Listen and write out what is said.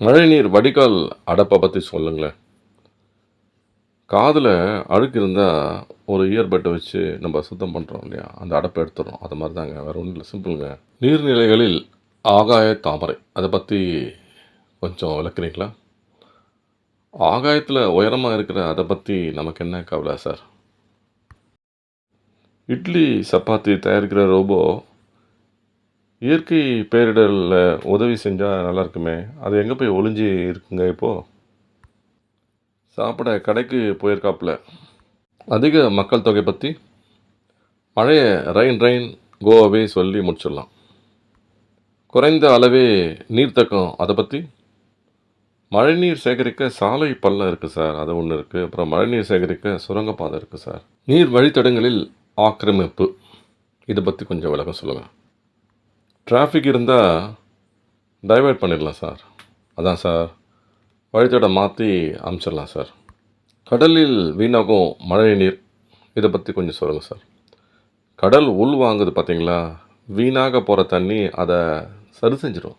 மழைநீர் வடிகால் அடைப்பை பற்றி சொல்லுங்களேன். காதில் அழுக்கு இருந்தால் ஒரு இயர்பட்டை வச்சு நம்ம சுத்தம் பண்ணுறோம் இல்லையா? அந்த அடைப்பை எடுத்துடுறோம் அது மாதிரி தாங்க வேறு ஒன்றும் இல்லை. சிம்பிளுங்க நீர்நிலைகளில் ஆகாய தாமரை. அதை பற்றி கொஞ்சம் விளக்குறீங்களா? ஆகாயத்தில் உயரமாக இருக்கிற அதை பற்றி நமக்கு என்ன கவலை சார்? இட்லி சப்பாத்தி தயாரிக்கிற ரோபோ இயற்கை பேரிடரில் உதவி செஞ்சால் நல்லாயிருக்குமே அது எங்கே போய் ஒளிஞ்சு இருக்குங்க இப்போது சாப்பிட கடைக்கு போயிருக்காப்புல. அதிக மக்கள் தொகை பற்றி மழையை ரெயின் ரெயின் கோவாவே சொல்லி முடிச்சிடலாம். குறைந்த அளவே நீர்த்தக்கம் அதை பற்றி மழைநீர் சேகரிக்க சாலை பள்ளம் இருக்குது சார் அது ஒன்று இருக்குது அப்புறம் மழைநீர் சேகரிக்க சுரங்கப்பாதை இருக்குது சார். நீர் வழித்தடங்களில் ஆக்கிரமிப்பு இதை பற்றி கொஞ்சம் விளக்கம் சொல்லுங்கள் டிராஃபிக் இருந்தால் டைவர்ட் பண்ணிடலாம் சார் அதான் சார் வழித்தடம் மாற்றி அமுச்சிடலாம் சார் கடலில் வீணாகும் மழை நீர். இதை பற்றி கொஞ்சம் சொல்லுங்கள் சார் கடல் உள் வாங்குது பார்த்தீங்களா வீணாக போகிற தண்ணி அதை சரி செஞ்சிடும்